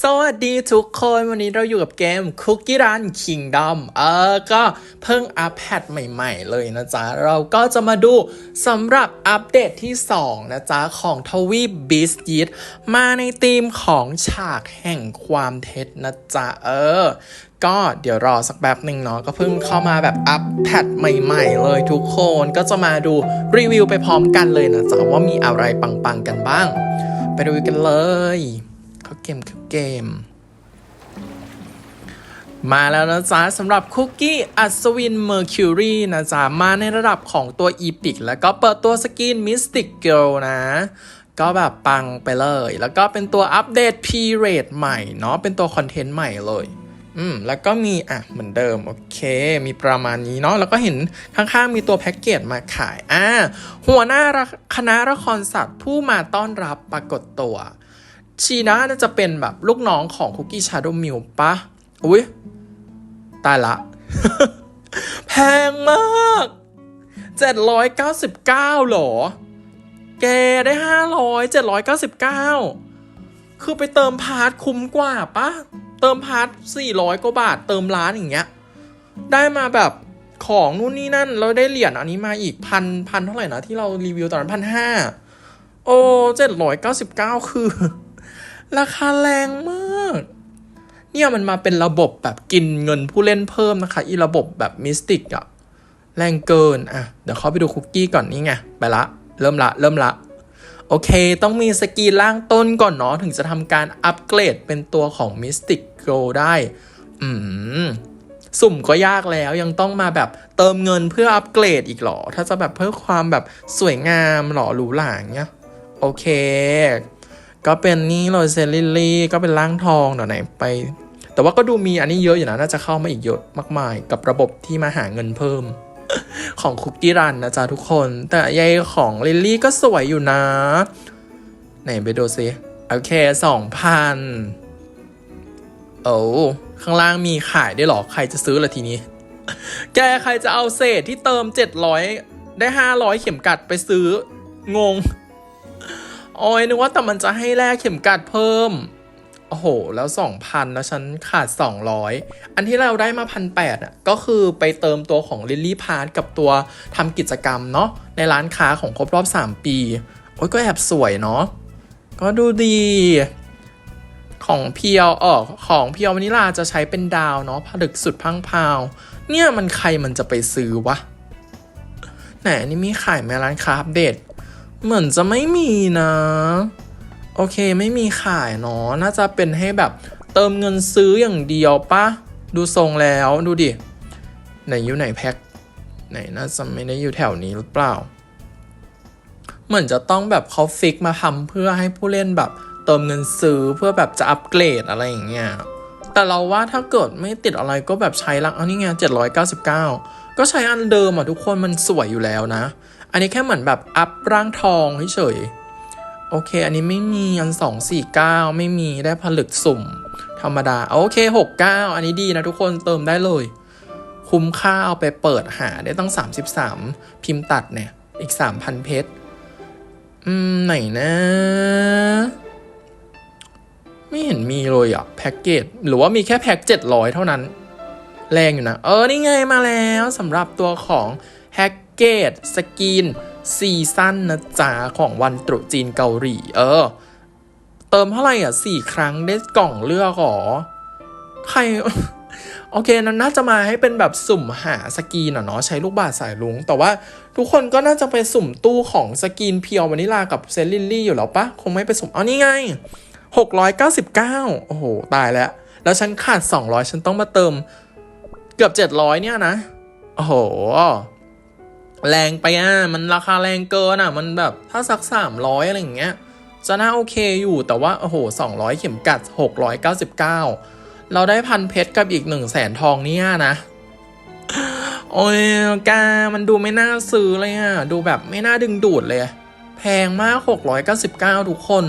สวัสดีทุกคนวันนี้เราอยู่กับเกม Cookie Run Kingdom เออ ก็เพิ่งอัปแพทใหม่ๆเลยนะจ๊ะ เราก็จะมาดูสำหรับอัปเดตที่ 2 นะจ๊ะ ของทวีป Beast y e มาในธีมของฉากแห่งความเท็จนะจ๊ะ เออก็เดี๋ยวรอสักแป๊บหนึ่งเนาะก็เพิ่งเข้ามาแบบอัปแพทใหม่ๆเลยทุกคนก็จะมาดูรีวิวไปพร้อมกันเลยนะจ๊ะว่ามีอะไรปังๆกันบ้าง ไปดูกันเลย เกมคือเกม มาแล้วนะจ๊ะสำหรับคุกกี้อัศวินเมอร์คิวรีนะจ๊ะ มาในระดับของตัวอีพิกแล้วก็เปิดตัวสกินมิสติกเกิลนะก็แบบปังไปเลย แล้วก็เป็นตัวอัปเดตพีเรดใหม่เนาะ เป็นตัวคอนเทนต์ใหม่เลย อืม แล้วก็มีอะเหมือนเดิม โอเค มีประมาณนี้เนาะ แล้วก็เห็นข้างๆ มีตัวแพ็กเกจมาขาย อ่า หัวหน้าคณะละครสัตว์ผู้มาต้อนรับปรากฏตัว ชีนะน่าจะเป็นแบบลูกน้องของคุกกี้ชาโดมิลปะอุ้ยตายละ แพงมาก 799หรอ แกได้ 500 799 คือไปเติมพาร์ทคุ้มกว่าปะเติมพาร์ท400กว่าบาท เติมร้านอย่างเงี้ย ได้มาแบบของนู่นนี่นั่นแล้วได้เหรียญอันนี้มาอีกพันพันเท่าไหร่นะ ที่เรารีวิวตอนนั้นพันห้าโอ้เจ็ดร้อยเก้าสิบเก้าคือ ราคาแรงมาก เนี่ยมันมาเป็นระบบแบบกินเงินผู้เล่นเพิ่มนะคะ อีระบบแบบมิสติกอะแรงเกินอะเดี๋ยวเขาไปดูคุกกี้ก่อนนี่ไง ไปละ เริ่มละ เริ่มละ โอเค ต้องมีสกีล่างต้นก่อนเนาะ ถึงจะทำการอัปเกรดเป็นตัวของมิสติกโกได้ อืมสุ่มก็ยากแล้วยังต้องมาแบบเติมเงินเพื่ออัปเกรดอีกเหรอ ถ้าจะแบบเพื่อความแบบสวยงามหรอหรูหราเงี้ย โอเค ก็เป็นนี่เลยเซลิลี่ก็เป็นร่างทองเดี๋ยวไหนไป แต่ว่าก็ดูมีอันนี้เยอะอยู่นะน่าจะเข้ามาอีกเยอะมากมาย กับระบบที่มาหาเงินเพิ่ม ของคุกกี้รันนะจ๊ะทุกคน แต่ยายของลิลลี่ก็สวยอยู่นะ ไหนไปดูซิโอเคสองพันโอ้ข้างล่างมีขายได้หรอ ใครจะซื้อละทีนี้ แกใครจะเอาเศษที่เติม 700 ได้ 500 เข็มกัดไปซื้องง โอ้ยนึกว่าแต่มันจะให้แลกเข็มกัดเพิ่ม โอ้โห แล้ว 2,000 แล้วฉันขาด 200 อันที่เราได้มาพันแอะ ก็คือไปเติมตัวของลิลลี่พาร์ทกับตัวทำกิจกรรมเนาะในร้านค้าของครบรอบ 3 ปี โอ้ยก็แอบสวยเนาะ ก็ดูดีของเพียวเออของเพียววานิลาจะใช้เป็นดาวเนาะผลึกสุดพังพาว เนี่ยมันใครมันจะไปซื้อวะไหนอันนี้มีขายไหมร้านค้าอัปเดต เหมือนจะไม่มีนะ โอเคไม่มีขายเนาะน่าจะเป็นให้แบบเติมเงินซื้ออย่างเดียวปะดูทรงแล้วดูดิ ไหนอยู่ไหนแพ็คไหนน่าจะไม่ได้อยู่แถวนี้หรือเปล่า เหมือนจะต้องแบบเขาฟิกมาทำเพื่อให้ผู้เล่นแบบ เติมเงินซื้อเพื่อแบบจะอัปเกรดอะไรอย่างเงี้ยแต่เราว่าถ้าเกิดไม่ติดอะไรก็แบบใช้ละอันนี้ไงเจ็ดร้อยเก้าสิบเก้าก็ใช้อันเดิมอะทุกคนมันสวยอยู่แล้วนะ อันนี้แค่เหมือนแบบอัพร่างทองเฉยๆโอเค อันนี้ไม่มีอันสองสี่เก้าไม่มีได้ผลึกสุ่ม ธรรมดา โอเคหกเก้าอันนี้ดีนะทุกคนเติมได้เลย คุ้มค่าเอาไปเปิดหาได้ตั้ง33พิมพ์ตัดเนี่ย อีก3,000เพชรอืม ไหนนะ ไม่เห็นมีเลยอะแพ็กเกจหรือว่ามีแค่แพ็ก700เท่านั้น แรงอยู่นะ เออ นี่ไงมาแล้วสำหรับตัวของแพ็ก เกจสกินซีซั่นนะจ๊ะของวันตรุษจีนเกาหลี เออ เติมเท่าไหร่อะสี่ครั้งได้กล่องเลือกหรอ ใคร โอเคนั้นน่าจะมาให้เป็นแบบสุ่มหาสกีนอะเนาะใช้ลูกบาศก์สายลุง แต่ว่าทุกคนก็น่าจะไปสุ่มตู้ของสกีนเพียววานิลากับเซลิลลี่อยู่แล้วปะคงไม่ไปสุ่มเอานี่ไง699โอ้โห ตายแล้ว แล้วฉันขาด200ฉันต้องมาเติม เกือบ700เนี่ยนะ โอ้โห แรงไปอะมันราคาแรงเกินอะ มันแบบถ้าสัก 300 อะไรอย่างเงี้ยจะน่าโอเคอยู่แต่ว่า โอ้โห 200 เข็มกัด 699 เราได้พันเพชรกับอีก 1 0 0 0 0แสนทองเนี่ยนะ โอ้ยกามันดูไม่น่าซื้อเลยอะ ดูแบบไม่น่าดึงดูดเลย แพงมาก 699 ทุกคน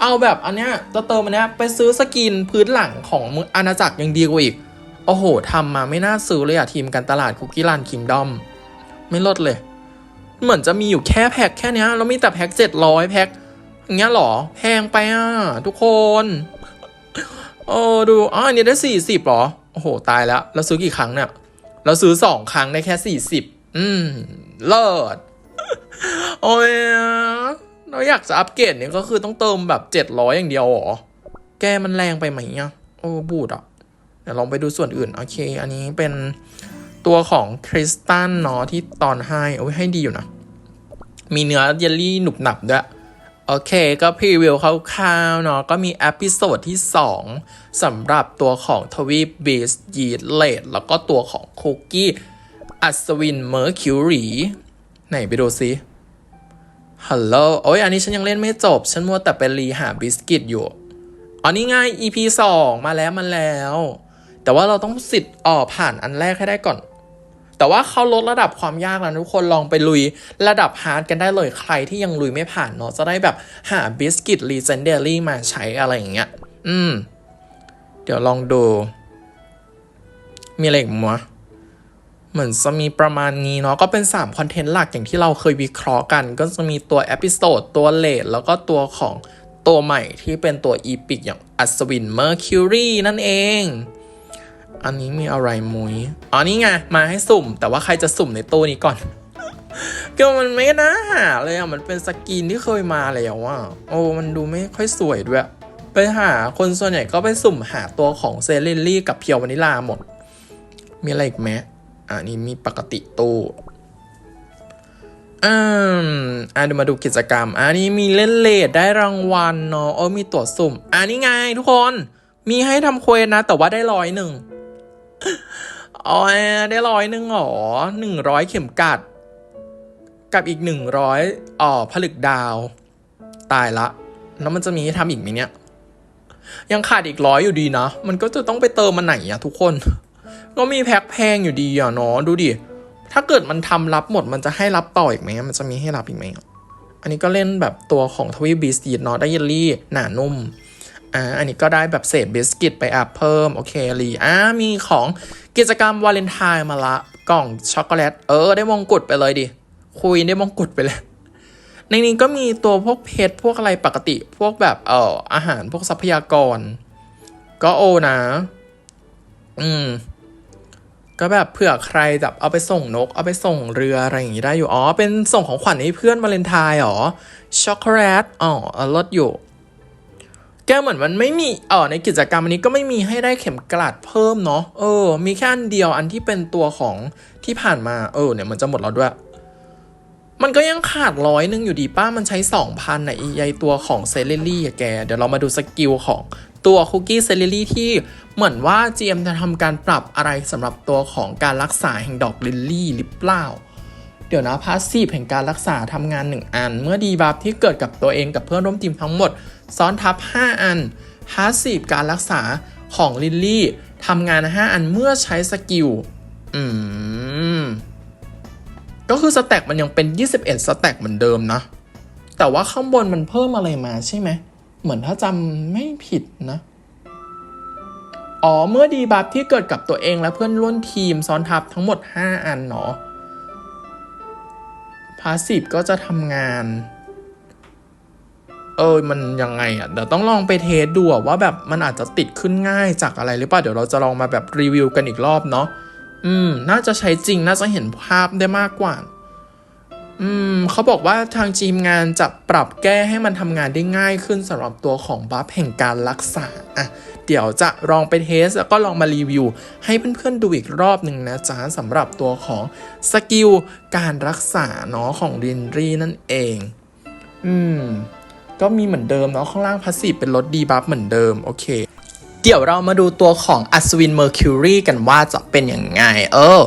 เอาแบบอันเนี้ยจะเติมอันเนี้ยไปซื้อสกินพื้นหลังของอาณาจักรยังดีกว่าอีก โอ้โหทำมาไม่น่าซื้อเลยอะ ทีมการตลาดคุกกี้รันคิงดอม ไม่ลดเลย เหมือนจะมีอยู่แค่แพ็คแค่นี้แล้วมีแต่แพ็คเจ็ดร้อยแพ็คอย่างเงี้ยหรอ แพงไปอะ ทุกคนโอ้ดูอ๋ออันนี้ได้สี่สิบหรอ โอ้โห ตายแล้วเราซื้อกี่ครั้งเนี่ย เราซื้อสองครั้งได้แค่สี่สิบอืม เลิศโอ้ยเราอยากจะอัปเกรดเนี่ยก็คือต้องเติมแบบเจ็ดร้อยอย่างเดียวหรอ แกมันแรงไปไหมอะโอ้บูดอะ เดี๋ยวลองไปดูส่วนอื่น โอเค อันนี้เป็น ตัวของคริสตัลเนาะที่ตอนให้โอ้ยให้ดีอยู่นะ มีเนื้อเยลลี่หนุบหนับด้วย โอเค ก็พรีวิวคร่าวๆเนาะก็มีอพิโซดที่ 2สำหรับตัวของทวีปบีสยีดเลดแล้วก็ตัวของคุกกี้อัศวินเมอร์คิวรีไหนไปดูซิฮัลโหลโอ้ยอันนี้ฉันยังเล่นไม่จบ ฉันมัวแต่ไปรีหาบิสกิตอยู่อันนี้ไง EP 2 มาแล้วมาแล้ว แต่ว่าเราต้องสิทธิ์ออกผ่านอันแรกให้ได้ก่อน แต่ว่าเขาลดระดับความยากแล้วทุกคนลองไปลุยระดับฮาร์ดกันได้เลยใครที่ยังลุยไม่ผ่านเนาะจะได้แบบหาบิสกิตรีเจนเดอรี่มาใช้อะไรอย่างเงี้ย อืม เดี๋ยวลองดู มีอะไรอีกมั้ยเหมือนจะมีประมาณนี้เนาะก็เป็น 3 คอนเทนต์หลักอย่างที่เราเคยวิเคราะห์กัน ก็จะมีตัวเอพิโซดตัวเลดแล้วก็ตัวของตัวใหม่ที่เป็นตัวอีพิกอย่างอัศวินเมอร์คิวรีนั่นเอง อันนี้มีอะไรมุยอ๋อนี่ไง มาให้สุ่ม แต่ว่าใครจะสุ่มในตู้นี้ก่อนก็มันไม่น่าหาเลยอะ มันเป็นสกินที่เคยมาแล้วอะ โอ้ มันดูไม่ค่อยสวยด้วย ไปหาคนส่วนใหญ่ก็ไปสุ่มหาตัวของเซเลนลี่กับเพียววานิลาหมด มีอะไรอีกไหมอ่านี่มีปกติตู้อืมอะเดี๋ยวมาดูกิจกรรม อันนี้มีเล่นเลดได้รางวัลเนาะเออมีตั๋วสุ่ม อันนี้ไงทุกคน มีให้ทำเควสนะ แต่ว่าได้ร้อยหนึ่ง อ๋อได้ร้อยหนึ่งหรอหนึ่งร้อยเข็มกัด กับอีกหนึ่งร้อยอ๋อผลึกดาว ตายละ แล้วมันจะมีให้ทำอีกไหมเนี่ย ยังขาดอีกร้อยอยู่ดีนะ มันก็จะต้องไปเติมมันไหนอะทุกคน ก็มีแพ็คแพงอยู่ดีอะเนาะดูดิ ถ้าเกิดมันทำรับหมดมันจะให้รับต่ออีกไหมมันจะมีให้รับอีกไหมอันนี้ก็เล่นแบบตัวของทวีบีสตีดเนาะได้เยลลี่หนานุ่ม อ่าอันนี้ก็ได้แบบเศษบิสกิตไปอัพเพิ่ม โอเคลีอ่ามีของกิจกรรมวาเลนไทน์มาละกล่องช็อกโกแลตเออ ได้มงกุฎไปเลยดิ คุยได้มงกุฎไปเลยในนี้ก็มีตัวพวกเพชรพวกอะไรปกติ พวกแบบเอ่ออาหารพวกทรัพยากร ก็โอนะ อืม ก็แบบเผื่อใครแบบเอาไปส่งนก เอาไปส่งเรืออะไรอย่างงี้ได้อยู่ อ๋อ เป็นส่งของขวัญให้เพื่อนวาเลนไทน์เหรอ ช็อกโกแลต อ๋อเออลดอยู่ แกเหมือนมันไม่มีเออในกิจกรรมอันนี้ก็ไม่มีให้ได้เข็มกลัดเพิ่มเนาะเออ มีแค่อันเดียวอันที่เป็นตัวของที่ผ่านมาเออเนี่ยมันจะหมดแล้วด้วย มันก็ยังขาดร้อยนึงอยู่ดีป้ามันใช้สองพันไหนะไอ้ตัวของเซเลรี่อะแก เดี๋ยวเรามาดูสกิลของตัวคุกกี้เซเลรี่ที่เหมือนว่า GM จะทำการปรับอะไรสำหรับตัวของการรักษาแห่งดอกลิลลี่หรือเปล่าเดี๋ยวนะพาสซีฟแห่งการรักษาทำงาน 1 อัน เมื่อดีบัฟที่เกิดกับตัวเองกับเพื่อนร่วมทีมทั้งหมด ซ้อนทับ 5 อันพาสซีฟการรักษาของลิลลี่ทำงาน 5 อันเมื่อใช้สกิล อืม ก็คือสแต็กมันยังเป็น 21 สแต็กเหมือนเดิมนะ แต่ว่าข้างบนมันเพิ่มอะไรมาใช่ไหม เหมือนถ้าจำไม่ผิดนะ อ๋อ เมื่อดีบัฟที่เกิดกับตัวเองและเพื่อนร่วมทีมซ้อนทับทั้งหมด 5 อันเนาะพาสซีฟก็จะทำงาน ออมันยังไงอะเดี๋ยวต้องลองไปเทสดูว่าแบบมันอาจจะติดขึ้นง่ายจากอะไรหรือเปล่าเดี๋ยวเราจะลองมาแบบรีวิวกันอีกรอบเนาะอืม น่าจะใช้จริงน่าจะเห็นภาพได้มากกว่า อืมเขาบอกว่าทางทีมงานจะปรับแก้ให้มันทำงานได้ง่ายขึ้นสำหรับตัวของบัฟแห่งการรักษาอะเดี๋ยวจะลองไปเทสแล้วก็ลองมารีวิว ให้เพื่อนๆดูอีกรอบหนึ่งนะจ๊ะสำหรับตัวของสกิลการรักษาเนาะของรินรีนั่นเอง อืม ก็มีเหมือนเดิมเนาะข้างล่างพาสซีฟเป็นลดดีบัฟเหมือนเดิม โอเค เดี๋ยวเรามาดูตัวของอัศวินเมอร์คิวรีกันว่าจะเป็นยังไง เออ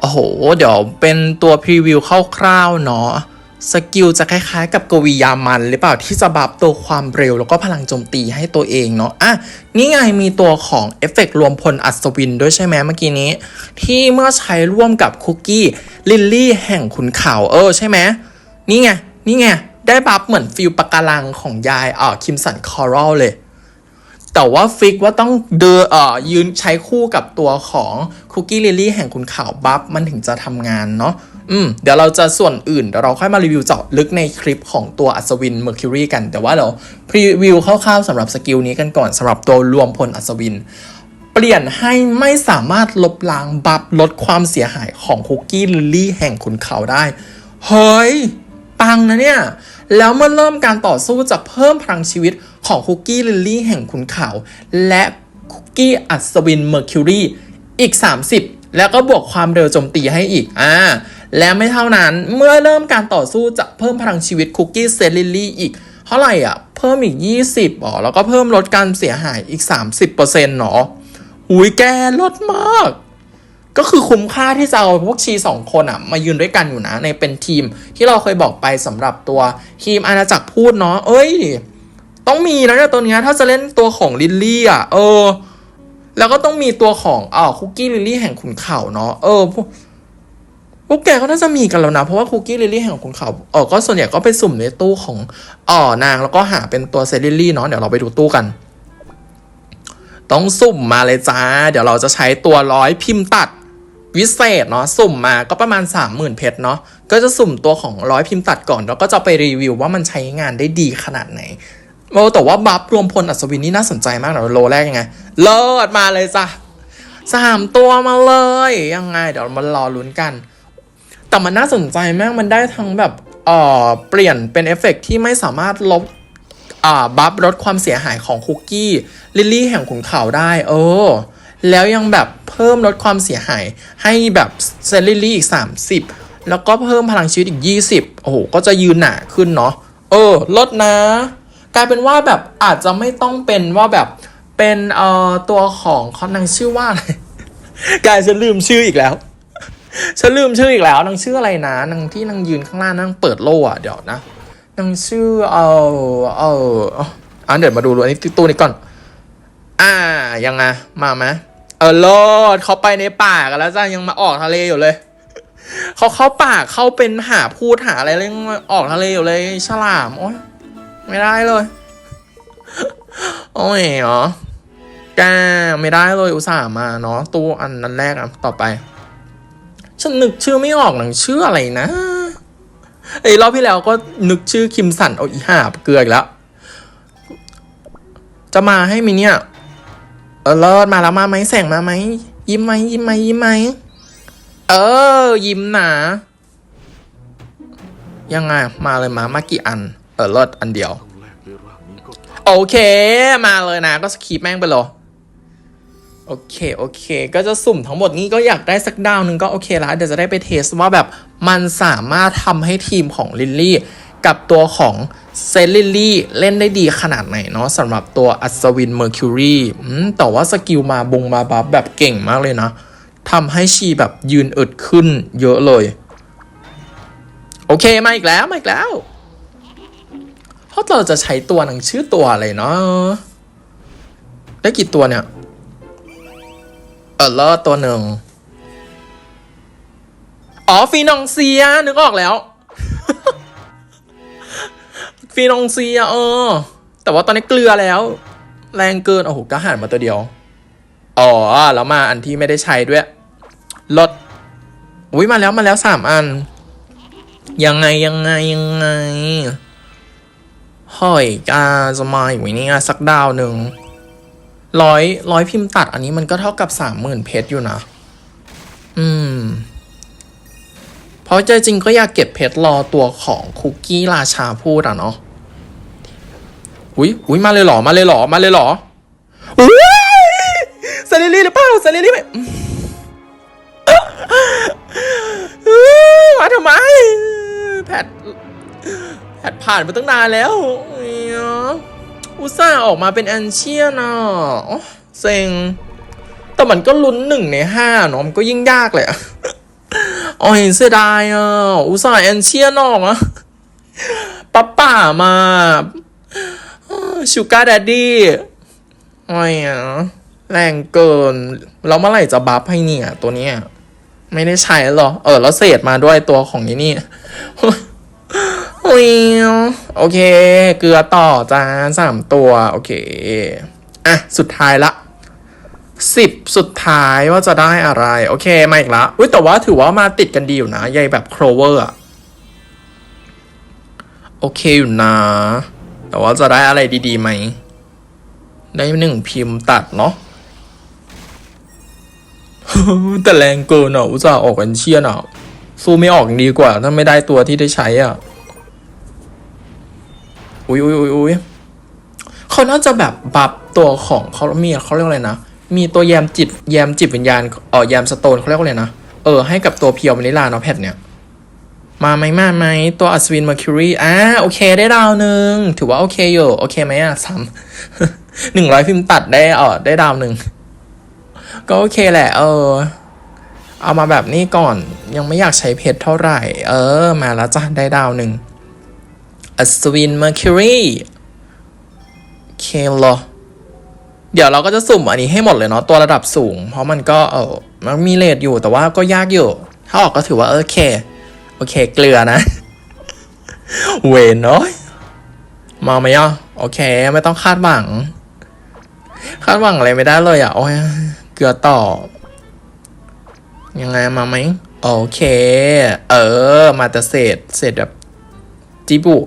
โอ้โห เดี๋ยวเป็นตัวพรีวิวคร่าวๆเนาะสกิลจะคล้ายๆกับกวียามันหรือเปล่าที่จะบัฟตัวความเร็วแล้วก็พลังโจมตีให้ตัวเองเนาะอะนี่ไงมีตัวของเอฟเฟกต์รวมพลอัศวินด้วยใช่ไหมเมื่อกี้นี้ ที่เมื่อใช้ร่วมกับคุกกี้ลิลลี่แห่งขุนเขาเออใช่ไหมนี่ไง นี่ไง ได้บัฟเหมือนฟิลปะการังของยายอ่าคิมสันคอรัลเลย แต่ว่าฟิกว่าต้องเดินเอ่อยืนใช้คู่กับตัวของคุกกี้ลิลลี่แห่งคุณข่าวบัฟมันถึงจะทำงานเนาะอืมเดี๋ยวเราจะส่วนอื่นเดี๋ยวเราค่อยมารีวิวเจาะลึกในคลิปของตัวอัศวินเมอร์คิวรีกัน แต่ว่าเราพรีวิวคร่าวๆสำหรับสกิลนี้กันก่อนสำหรับตัวรวมพลอัศวิน เปลี่ยนให้ไม่สามารถลบล้างบัฟลดความเสียหายของคุกกี้ลิลลี่แห่งขุนเขาได้ เฮ้ย ปังนะเนี่ย แล้วเมื่อเริ่มการต่อสู้จะเพิ่มพลังชีวิตของคุกกี้ลิลลี่แห่งขุนเขา และคุกกี้อัศวินเมอร์คิวรีอีก 30 แล้วก็บวกความเร็วโจมตีให้อีกอ่าและไม่เท่านั้นเมื่อเริ่มการต่อสู้จะเพิ่มพลังชีวิตคุกกี้เซลลิลลี่อีกเท่าไหร่อะ เพิ่มอีก 20อ๋อแล้วก็เพิ่มลดการเสียหายอีก 30%เนาะหุยแกลดมาก ก็คือคุ้มค่าที่จะเอาพวกชีสองคนอะมายืนด้วยกันอยู่นะ ในเป็นทีมที่เราเคยบอกไปสำหรับตัวทีมอาณาจักรพูดเนาะเอ้ย ต้องมีนะเนี่ยตัวเนี้ยถ้าจะเล่นตัวของลิลลี่อะเออ แล้วก็ต้องมีตัวของอ่าคุกกี้ลิลลี่แห่งขุนเขาเนาะเออพวกพวกแกก็น่าจะมีกันแล้วนะ เพราะว่าคุกกี้ลิลลี่แห่งขุนเขาเออก็ส่วนใหญ่ก็ไปสุ่มในตู้ของอ่อนางแล้วก็หาเป็นตัวเซลิลลี่เนาะเดี๋ยวเราไปดูตู้กันต้องสุ่มมาเลยจ้า เดี๋ยวเราจะใช้ตัวร้อยพิมพ์ตัด วิเศษเนาะสุ่มมาก็ประมาณ 30,000 เพชรเนาะก็จะสุ่มตัวของร้อยพิมพ์ตัดก่อน แล้วก็จะไปรีวิวว่ามันใช้งานได้ดีขนาดไหนโอ้แต่ว่าบัฟรวมพลอัศวินนี่น่าสนใจมากนะโลแรกยังไง เลิศมาเลยจ้ะสามตัวมาเลย ยังไง เดี๋ยวมารอลุ้นกัน แต่มันน่าสนใจมากมันได้ทั้งแบบเอ่อเปลี่ยนเป็นเอฟเฟกต์ที่ไม่สามารถลบอ่าบัฟลดความเสียหายของคุกกี้ ลิลลี่แห่งขุนเขาได้ เออ แล้วยังแบบเพิ่มลดความเสียหายให้แบบเซลลิลี่อีก 30 แล้วก็เพิ่มพลังชีวิตอีก 20 โอ้โห ก็จะยืนหนาขึ้นเนาะเออลดนะ กลายเป็นว่าแบบอาจจะไม่ต้องเป็นว่าแบบเป็นเอ่อตัวของเขานางชื่อว่าอะไรกลายฉันลืมชื่ออีกแล้วฉันลืมชื่ออีกแล้วนางชื่ออะไรนะนางที่นางยืนข้างล่างนางเปิดโล่อะเดี๋ยวนะนางชื่อเออเอออะเดี๋ยวมาดูดูอันนี้ตู้นี้ก่อน อ่ายังไงมาไหม เออโลดเขาไปในป่ากันแล้วจ้ายังมาออกทะเลอยู่เลย เขาเข้าป่าเข้าเป็นหาพูดหาอะไรเลยยังออกทะเลอยู่เลย ฉลามโอ้ยไม่ได้เลย โอ้ยเหรอแกไม่ได้เลยอุตส่าห์มาเนาะตู้อันนั้นแรกอะต่อไป ฉันนึกชื่อไม่ออกหนังชื่ออะไรนะไอ้รอบที่แล้วก็นึกชื่อคิมสันเอาอีห่าเกลืออีกแล้ว จะมาให้มิเนี่ย เออเลิศมาแล้วมาไหมแสงมาไหมยิ้มไหมยิ้มไหมยิ้มไหมเออ ยิ้มหนายังไงมาเลยมามากี่อัน เออเลิศอันเดียว โอเค มาเลยนะ ก็สคีปแม่งไปเลยโอเค โอเค ก็จะสุ่มทั้งหมดนี้ก็อยากได้สักดาวนึงก็โอเคล้วเดี๋ยวจะได้ไปเทสว่าแบบมันสามารถทำให้ทีมของลิลลี่ กับตัวของเซนลิลลี่เล่นได้ดีขนาดไหนเนาะสำหรับตัวอัศวินเมอร์คิวรีแต่ว่าสกิลมาบงมาบัฟแบบเก่งมากเลยนะทำให้ชีแบบยืนอึดขึ้นเยอะเลย โอเค มาอีกแล้ว มาอีกแล้วเพราะเราจะใช้ตัวหนังชื่อตัวอะไรเนาะได้กี่ตัวเนี่ย เออเลอตัวหนึ่งอ๋อฟีนองเซียนึกออกแล้ว ฟีนองเซียเออ แต่ว่าตอนนี้เกลือแล้ว แรงเกิน โอ้โหก็หันมาตัวเดียว อ๋อ แล้วมาอันที่ไม่ได้ใช้ด้วย ลด อุ้ยมาแล้วมาแล้วสามอัน ยังไงยังไงยังไงเฮ้ยกาจะมาอยู่นี่สักดาวหนึ่งร้อยร้อยพิมพ์ตัดอันนี้มันก็เท่ากับสามหมื่นเพชรอยู่นะ อืม เพราะใจจริงก็อยากเก็บเพชรรอตัวของคุกกี้ราชาพูดอะเนาะ อุ้ยอุ้ยมาเลยหรอมาเลยหรอมาเลยหรออุ้ยเซเลรี่หรือเปล่าเซเลรี่ไหมอื้อมาทำไม แพทแพทผ่านไปตั้งนานแล้วอุตส่าห์ออกมาเป็นแอนเชียนอะเซ็ง แต่มันก็ลุ้นหนึ่งในห้าเนาะมันก็ยิ่งยากเลยอะโอ้ยเสียดายอะอุตส่าห์แอนเชียนออกอะป้าป่ามา ชูการ์ดดดี้โอ้ยอะแรงเกิน แล้วเมื่อไหร่จะบัฟให้เนี่ย ตัวเนี้ยไม่ได้ใช้หรอ เออ แล้วเศษมาด้วยตัวของนี้นี่โอเค เกลือต่อจ้าสามตัว โอเค อะ สุดท้ายละสิบสุดท้ายว่าจะได้อะไร โอเค มาอีกละอุ้ยแต่ว่าถือว่ามาติดกันดีอยู่นะ ใยแบบโครเวอร์อะโอเคอยู่นะ แต่ว่าจะได้อะไรดีๆไหม ได้หนึ่งพิมพ์ตัดเนาะแต่แรงเกินอะอุตส่าห์ออกกันเชียนอะสู้ไม่ออกดีกว่า ถ้าไม่ได้ตัวที่ได้ใช้อะ อุ้ยอุ้ยอุ้ยอุ้ยเขาน่าจะแบบบับตัวของเขามีเขาเรียกอะไรนะ มีตัวแยมจิตแยมจิตวิญญาณเออแยมสโตนเขาเรียกอะไรนะ เออให้กับตัวเพียววานิลาเนาะแพทเนี่ย มาไหมมาไหมตัวอัศวินเมอร์คิวรีอ่าโอเคได้ดาวหนึ่งถือว่าโอเคอยู่ โอเคไหมอะสามหนึ่งร้อยพิมพ์ตัดได้เออได้ดาวหนึ่งก็โอเคแหละ เออ เอามาแบบนี้ก่อนยังไม่อยากใช้เพชรเท่าไหร่ เออ มาแล้วจ้ะได้ดาวหนึ่งอัศวินเมอร์คิวรีโอเคเหรอเดี๋ยวเราก็จะสุ่มอันนี้ให้หมดเลยเนาะตัวระดับสูง เพราะมันก็เออมันมีเลทอยู่แต่ว่าก็ยากอยู่ ถ้าออกก็ถือว่าโอเค อเคเกลือนะ เวนเนาะมาไหมอะโอเค ไม่ต้องคาดหวัง คาดหวังอะไรไม่ได้เลยอะโอ้ยเกลือต่อ ยังไงมาไหมโอเค เออ มาแต่เศษเศษแบบจิบุ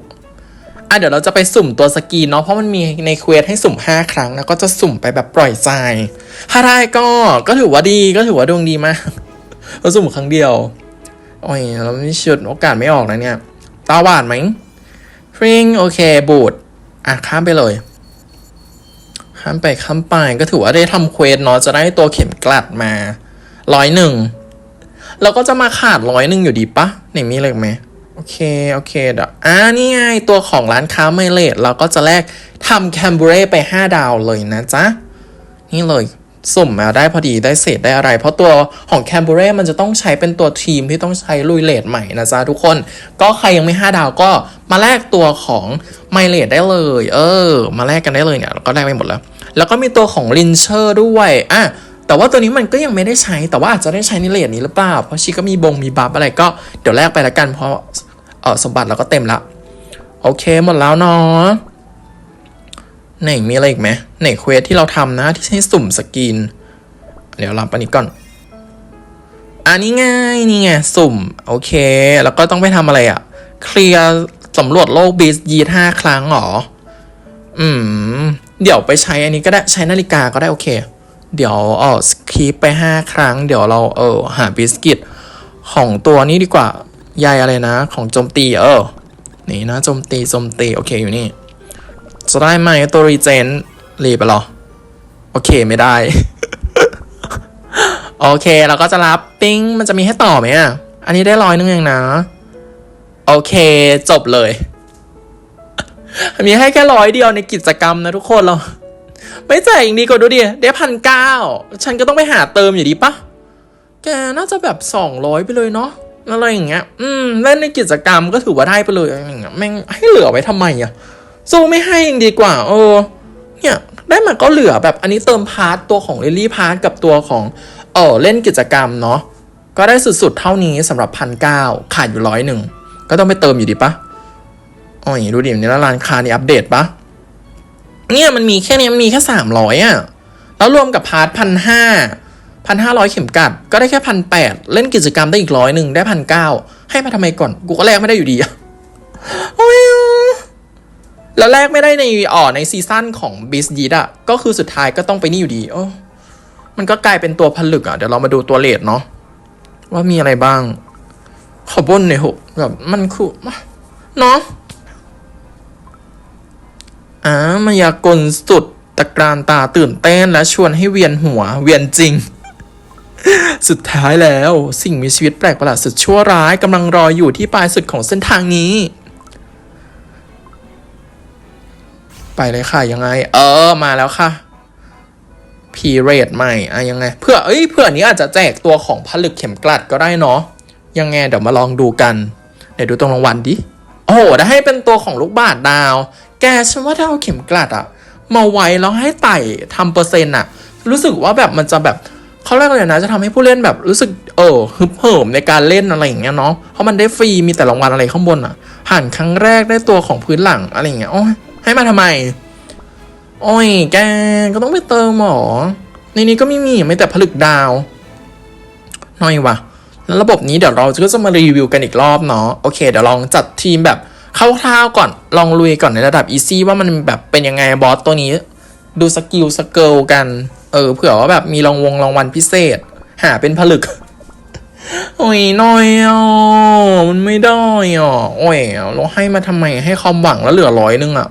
อะเดี๋ยวเราจะไปสุ่มตัวสกีเนาะเพราะมันมีในเควสให้สุ่ม 5 ครั้งแล้วก็จะสุ่มไปแบบปล่อยใจถ้าได้ก็ก็ถือว่าดีก็ถือว่าดวงดีมากเราสุ่มครั้งเดียว โอ้ยเราไม่ชุดโอกาสไม่ออกนะเนี่ยตาหวานไหมฟริงโอเค บูดอะ ข้ามไปเลย ข้ามไปข้ามไปก็ถือว่าได้ทำเควสเนาะจะได้ตัวเข็มกลัดมาร้อยหนึ่งเราก็จะมาขาดร้อยหนึ่งอยู่ดีปะไหนมีอะไรไหมโอเค โอเคเดี๋ยวอ่านี่ไง ตัวของร้านค้าไมเลดเราก็จะแลกทำแคมเบรไป 5 ดาวเลยนะจ๊ะ นี่เลย สุ่มมาได้พอดีได้เศษได้อะไร เพราะตัวของแคมเบรมันจะต้องใช้เป็นตัวทีมที่ต้องใช้ลุยเลดใหม่นะจ๊ะทุกคน ก็ใครยังไม่ 5 ดาวก็มาแลกตัวของไมเลดได้เลย เออ มาแลกกันได้เลยเนี่ยก็แลกไปหมดแล้ว แล้วก็มีตัวของลินเชอร์ด้วยอะแต่ว่าตัวนี้มันก็ยังไม่ได้ใช้แต่ว่าอาจจะได้ใช้ในเลดนี้หรือเปล่า เพราะชีก็มีบงมีบัฟอะไรก็เดี๋ยวแลกไปละกันเพราะเออสมบัติเราก็เต็มละโอเคหมดแล้วเนาะ ไหนมีอะไรอีกไหมไหนเควสที่เราทำนะที่ให้สุ่มสกรีนเดี๋ยวรับอันนี้ก่อนอันนี้ง่ายนี่ไงสุ่ม โอเค แล้วก็ต้องไปทำอะไรอะ่ะ เคลียร์สำรวจโลกบีสยีห้าครั้งหรอ อืม เดี๋ยวไปใช้อันนี้ก็ได้ใช้นาฬิกาก็ได้โอเค เดี๋ยวเออสคริปไปห้าครั้ง เดี๋ยวเราเออหาบิสกิตของตัวนี้ดีกว่าใยอะไรนะ ของโจมตีเออ นี่นะโจมตีโจมตี โอเคอยู่นี่ จะได้ไหมตัวรีเจนรีไปหรอ โอเคไม่ได้ โอเคเราก็จะรับปิ้งมันจะมีให้ต่อไหมอะ อันนี้ได้ร้อยนึงเองนะ โอเค จบเลย มีให้แค่ร้อยเดียวในกิจกรรมนะทุกคนเรา ไม่จ่ายอีกดีกว่าดูดิได้พันเก้าฉันก็ต้องไปหาเติมอยู่ดีปะแกน่าจะแบบสองร้อยไปเลยเนาะอะไรอย่างเงี้ย อืมเล่นในกิจกรรมก็ถือว่าได้ไปเลยอย่างเงี้ยแม่งให้เหลือไว้ทำไมอะ สู้ไม่ให้ยังดีกว่า เออ เนี่ยได้มาก็เหลือแบบอันนี้เติมพาร์ตตัวของลิลลี่พาร์ตกับตัวของเออเล่นกิจกรรมเนาะก็ได้สุดๆเท่านี้สำหรับพันเก้าขาดอยู่ร้อยหนึ่งก็ต้องไปเติมอยู่ดีปะอ๋ออย่างนี้ดูดินี่แล้วร้านค้านี่อัปเดตปะเนี่ยมันมีแค่นี้มันมีแค่สามร้อยอะแล้วรวมกับพาร์ทพันห้าพันห้าร้อยเข็มกัด ก็ได้แค่พันแปดเล่นกิจกรรมได้อีกร้อยหนึ่งได้พันเก้าให้มาทำไมก่อน กูก็แลกไม่ได้อยู่ดีอะโอ้ย แล้วแรกไม่ได้ในอ่อในซีซั่นของบิสยีดอะก็คือสุดท้ายก็ต้องไปนี่อยู่ดี โอ้ มันก็กลายเป็นตัวผลึกอะเดี๋ยวเรามาดูตัวเลทเนาะว่ามีอะไรบ้าง ขอบนในอยหกแบบมันคือเนาะอ่ามายากลสุดตะกรานตาตื่นเต้นและชวนให้เวียนหัวเวียนจริง สุดท้ายแล้วสิ่งมีชีวิตแปลกประหลาดสุดชั่วร้ายกำลังรออยู่ที่ปลายสุดของเส้นทางนี้ ไปเลยค่ะยังไง เออมาแล้วค่ะพีเรดใหม่อะยังไง เพื่อเอ้ยเพื่อนี้อาจจะแจกตัวของผลึกเข็มกลัดก็ได้เนาะยังไงเดี๋ยวมาลองดูกันเดี๋ยวดูตรงรางวัลดิโอ้โหได้ให้เป็นตัวของลูกบาทดาว แกฉันว่าถ้าเอาเข็มกลัดอะมาไว้แล้วให้ไต่ทำเปอร์เซ็นต์อะรู้สึกว่าแบบมันจะแบบเขาเรียกอะไรนะจะทำให้ผู้เล่นแบบรู้สึกเออฮึบเหิมในการเล่นอะไรอย่างเงี้ยเนาะเพราะมันได้ฟรีมีแต่รางวัลอะไรข้างบนอะผ่านครั้งแรกได้ตัวของพื้นหลังอะไรอย่างเงี้ยโอ้ย ให้มาทำไม โอ้ย แกก็ต้องไปเติมหมอ ในนี้ก็ไม่มีไม่แต่ผลึกดาวน่อยวะแล้วระบบนี้เดี๋ยวเราก็จะมารีวิวกันอีกรอบเนาะโอเค เดี๋ยวลองจัดทีมแบบคร่าวๆก่อนลองลุยก่อนในระดับอีซี่ว่ามันแบบเป็นยังไงบอสตัวนี้ ดูสกิลสเกิลกัน เออเผื่อว่าแบบมีรางวงรางวัลพิเศษ หาเป็นผลึก โอ้ยน้อยอะมันไม่ได้อะโอ้ยเราให้มาทำไมให้ความหวังแล้วเหลือร้อยนึงอะ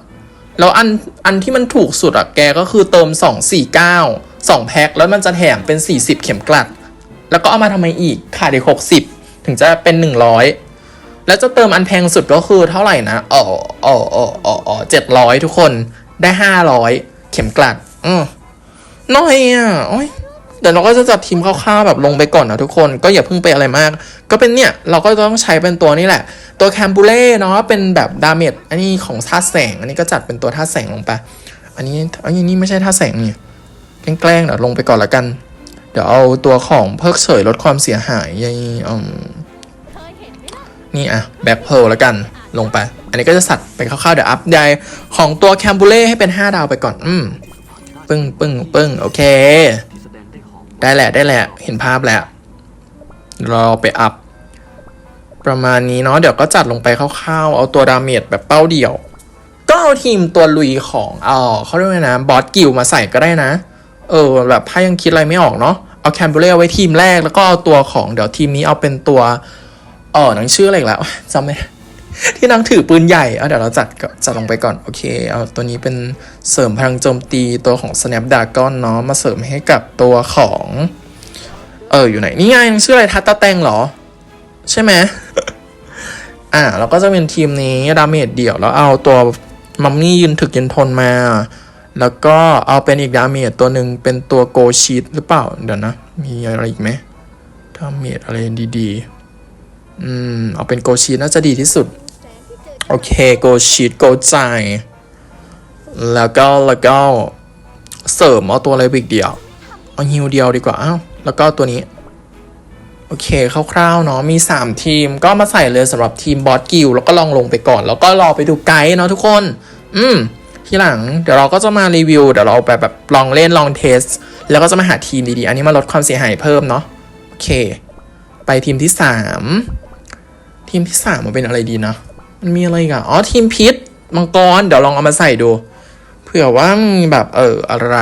แล้วอันอันที่มันถูกสุดอะแกก็คือเติม 249 2 แพ็คแล้วมันจะแถมเป็น 40 เข็มกลัด แล้วก็เอามาทำไมอีกขาดอีก60 ถึงจะเป็น 100 แล้วจะเติมอันแพงสุดก็คือเท่าไหร่นะอ๋ออ๋ออ๋ออ๋ออ๋อ700ทุกคนได้ 500 เข็มกลัด อือน้อยอะโอ้ย เดี๋ยวเราก็จะจัดทีมคร่าวๆแบบลงไปก่อนนะทุกคน ก็อย่าเพิ่งไปอะไรมาก ก็เป็นเนี่ย เราก็ต้องใช้เป็นตัวนี้แหละ ตัวแคมบูเล่เนาะเป็นแบบดาเมจอันนี้ของท่าตุแสง อันนี้ก็จัดเป็นตัวท่าตุแสงลงไป อันนี้อันนี้นี่ไม่ใช่ท่าตุแสงเนี่ยแกล้งๆเดี๋ยวลงไปก่อนละกัน เดี๋ยวเอาตัวของเพิกเฉยลดความเสียหายยัยอืมนี่อะแบ็คเพลล้วกันลงไป อันนี้ก็จะสัตว์ไปคร่าวๆเดี๋ยวอัพไดของตัวแคมบูเล่ให้เป็น 5 ดาวไปก่อน อืมปึ้งปึ้งปึ้งโอเค ได้แหละได้แหละ เห็นภาพแล้วรอไปอัพ ประมาณนี้เนาะเดี๋ยวก็จัดลงไปคร่าวๆ เอาตัวดาเมจแบบเป้าเดี่ยว ก็เอาทีมตัวลุยของเออเขาเรียกว่านะบอสกิลมาใส่ก็ได้นะ เออ แบบถ้ายังคิดอะไรไม่ออกเนาะเอาแคมเบร์เล่ไว้ทีมแรกแล้วก็เอาตัวของเดี๋ยวทีมนี้เอาเป็นตัวเออหนังชื่ออะไรอีกแล้วจำไม่ ที่นางถือปืนใหญ่เอาเดี๋ยวเราจัดจัดลงไปก่อน โอเค เอาตัวนี้เป็นเสริมพลังโจมตีตัวของ Snapdragon เนาะ มาเสริมให้กับตัวของ เออ อยู่ไหน นี่ไงชื่ออะไรทัตตาแตงเหรอ ใช่ไหมอ่าเราก็จะเป็นทีมนี้ดาเมจเดี่ยว แล้วเอาตัวมัมมี่ยืนถึกยืนทนมา แล้วก็เอาเป็นอีกดาเมจตัวหนึ่งเป็นตัวโกชีตหรือเปล่า เดี๋ยวนะ มีอะไรอีกไหมดาเมจอะไรดีๆ อืม เอาเป็นโกชีตน่าจะดีที่สุด โอเคโกชีตโกใจแล้วก็แล้วก็เสริมเอาตัวอะไรไปอีกเดียว เอาฮิวเดียวดีกว่าอ้าวแล้วก็ตัวนี้ โอเคคร่าวๆเนาะมี 3 ทีมก็มาใส่เลยสำหรับทีมบอสกิลแล้วก็ลองลงไปก่อน แล้วก็รอไปดูไกด์เนาะทุกคน อืมทีหลังเดี๋ยวเราก็จะมารีวิวเดี๋ยวเราไปแบบลองเล่นลองเทส แล้วก็จะมาหาทีมดีๆ อันนี้มาลดความเสียหายเพิ่มเนาะโอเค ไปทีมที่ 3 ทีมที่ 3 มันเป็นอะไรดีนะ มันมีอะไรกันอ๋อทีมพิษมังกร เดี๋ยวลองเอามาใส่ดู เผื่อว่ามีแบบเอออะไร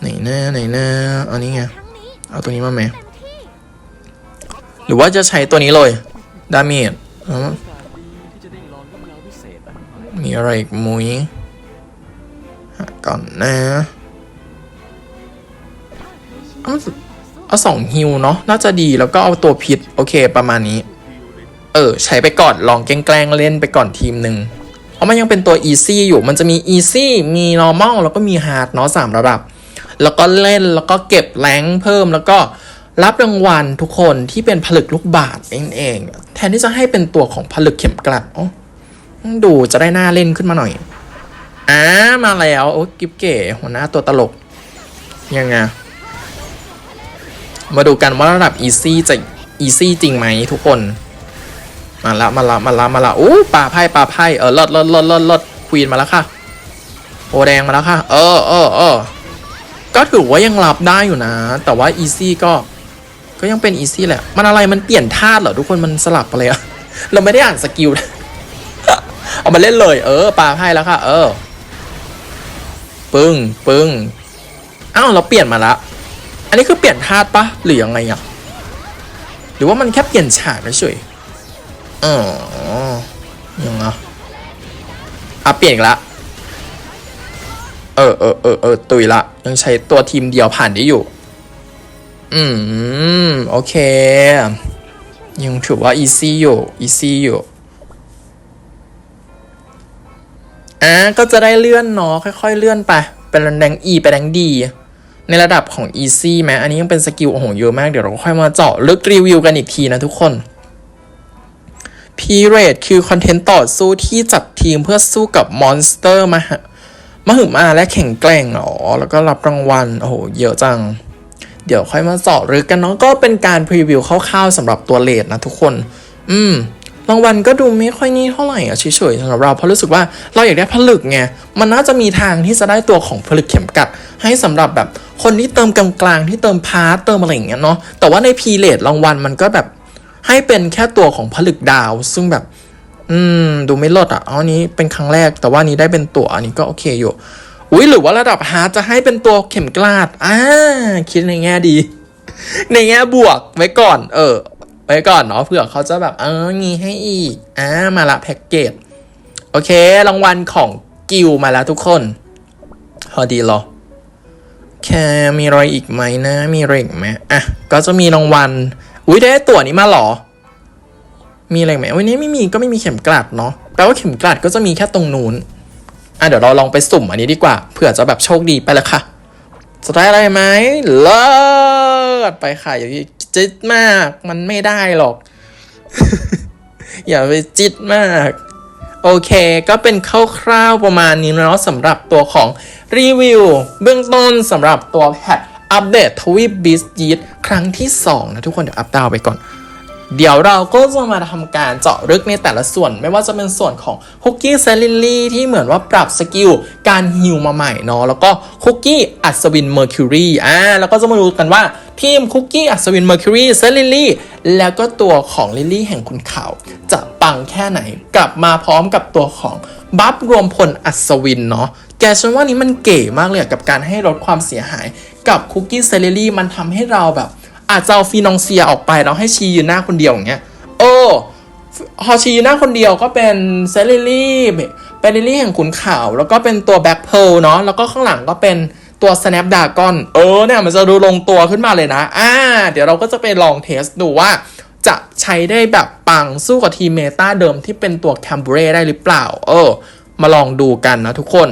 ไหนหน้าไหนหน้าเอานี้ไง เอาตัวนี้มาไหม หรือว่าจะใช้ตัวนี้เลย ดาเมจอ๋อมีอะไรอีกมุ้ยก่อนนะเอาสองฮิวเนาะน่าจะดีแล้วก็เอาตัวพิษ โอเคประมาณนี้ เออ ใช้ไปก่อนลองแกล้งเล่นไปก่อนทีมหนึ่งเพราะมันยังเป็นตัว easy อยู่มันจะมี easy มี normal แล้วก็มี hard เนาะสามระดับ แล้วก็เล่นแล้วก็เก็บแรงเพิ่มแล้วก็รับรางวัลทุกคนที่เป็นผลึกลูกบาศก์เองเอง แทนที่จะให้เป็นตัวของผลึกเข็มกลัดอ๋อดูจะได้หน้าเล่นขึ้นมาหน่อยอ่ามาแล้วโอ้กิฟเก๋หัวหน้าตัวตลก ยังไง มาดูกันว่าระดับ easy จะ easy จริงไหมทุกคน มาละมาละมาละมาละอู้ปลาไพ่ปลาไพ่เออลดลดลดลดลดควีนมาแล้วค่ะโอแดงมาแล้วค่ะ เออเออเออก็ถือว่ายังรับได้อยู่นะ แต่ว่าอีซี่ก็ ก็ยังเป็นอีซี่แหละ มันอะไรมันเปลี่ยนธาตุเหรอทุกคนมันสลับอะไรอะเราไม่ได้อ่านสกิลเอามาเล่นเลย เออปลาไพ่แล้วค่ะ เออ ปึ้งปึ้งอ้าวเราเปลี่ยนมาละอันนี้คือเปลี่ยนธาตุปะหรือยังไงอะหรือว่ามันแค่เปลี่ยนฉากเฉย อ๋อยังไงอะเปลี่ยนละเออเออเออเออตุยละ ยังใช้ตัวทีมเดียวผ่านได้อยู่ อืม โอเค ยังถือว่า easy อยู่ easy อยู่อะก็จะได้เลื่อนเนาะค่อยๆ เลื่อนไป เป็นแดง E ไปแดง D ในระดับของ easy ไหมอันนี้ยังเป็นสกิลโอ้โหเยอะมาก เดี๋ยวเราค่อยมาเจาะลึกรีวิวกันอีกทีนะทุกคน p e r i o d คือคอนเทนต์ต่อสู้ที่จัดทีมเพื่อสู้กับมอนสเตอร์มาหมหึมาและแข่งแกร่งอ๋อแล้วก็รับรางวัลโอ้โหเยอะจัง เดี๋ยวค่อยมาเจาะลึกกันเนาะก็เป็นการพรีวิวคร่าวๆสำหรับตัวเลดนะทุกคน อืมรางวัลก็ดูไม่ค่อยนี่เท่าไหร่อะเฉยๆสำหรับเราเพราะรู้สึกว่าเราอยากได้ผลึกไงมันน่าจะมีทางที่จะได้ตัวของผลึกเข็มกัด ให้สำหรับแบบคนที่เติมกลางๆที่เติมพาร์ทเติมอะไรอย่างเงี้ยเนาะแต่ว่าในพีเลทรางวัลมันก็แบบ ให้เป็นแค่ตัวของผลึกดาว ซึ่งแบบ อืม ดูไม่ลดอะเอาอันนี้เป็นครั้งแรก แต่ว่านี้ได้เป็นตัวอันนี้ก็โอเคอยู่อุ้ยหรือว่าระดับฮาร์ดจะให้เป็นตัวเข็มกลาดอ่าคิดในแง่ดี ในแง่บวกไว้ก่อน เออ ไว้ก่อนเนาะเผื่อเขาจะแบบ เออมีให้อีกอ่ามาละแพ็กเกจโอเค รางวัลของกิวมาแล้วทุกคนพอดีหรอแค่มีรอะไรอีกไหมนะ มีอะไรอีกไหมอะ ก็จะมีรางวัล อุ้ยได้ตั๋วนี้มาหรอ มีอะไรไหมวันนี้ไม่มีก็ไม่มีเข็มกลัดเนาะแปลว่าเข็มกลัดก็จะมีแค่ตรงนู้นอะเดี๋ยวเราลองไปสุ่มอันนี้ดีกว่าเผื่อจะแบบโชคดีไปลยค่ะจะได้อะไรไหมเลิศไปค่ะอย่าไปจิตมาก มันไม่ได้หรอก อย่าไปจิตมาก โอเค ก็เป็นคร่าวๆประมาณนี้เนาะสำหรับตัวของรีวิวเบื้องต้นสำหรับตัวแพท อัปเดตทวีปบิสยีดครั้งที่ 2 นะทุกคน เดี๋ยวอัปดาวไปก่อน เดี๋ยวเราก็จะมาทำการเจาะลึกในแต่ละส่วน ไม่ว่าจะเป็นส่วนของคุกกี้เซลิลลี่ที่เหมือนว่าปรับสกิลการฮิวมาใหม่เนาะแล้วก็คุกกี้อัศวินเมอร์คิวรีอ่าแล้วก็จะมาดูกันว่าทีมคุกกี้อัศวินเมอร์คิวรีเซลิลลี่แล้วก็ตัวของลิลลี่แห่งคุณเขาจะปังแค่ไหนกลับมาพร้อมกับตัวของบัฟรวมพลอัศวินเนาะแกฉันว่านี้มันเก๋มากเลยกับการให้ลดความเสียหาย กับคุกกี้เซลิลลี่มันทำให้เราแบบ อาจจะเอาฟีนองเซียออกไปแล้วให้ชียืนหน้าคนเดียวอย่างเงี้ยโอ้พอชียืนหน้าคนเดียวก็เป็นเซลิลี่เป็นลิลี่แห่งขุนขาว แล้วก็เป็นตัวแบ็คเพลเนาะแล้วก็ข้างหลังก็เป็นตัว Snapdragon เออเนี่ยมันจะดูลงตัวขึ้นมาเลยนะอ่าเดี๋ยวเราก็จะไปลองเทสดูว่าจะใช้ได้แบบปังสู้กับทีเมตาเดิมที่เป็นตัวแคมเบรได้หรือเปล่า เออ มาลองดูกันนะทุกคน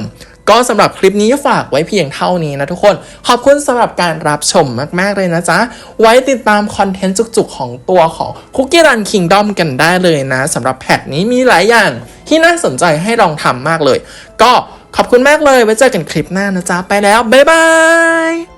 ก็สำหรับคลิปนี้ฝากไว้เพียงเท่านี้นะทุกคน ขอบคุณสำหรับการรับชมมาก ๆ เลยนะจ๊ะ ไว้ติดตามคอนเทนต์จุก ๆ ของตัวของคุกกี้รันคิงดอมกันได้เลยนะสำหรับแพทนี้มีหลายอย่างที่น่าสนใจให้ลองทำมากเลย ก็ขอบคุณมากเลยไว้เจอกันคลิปหน้านะจ๊ะ ไปแล้ว บ๊ายบาย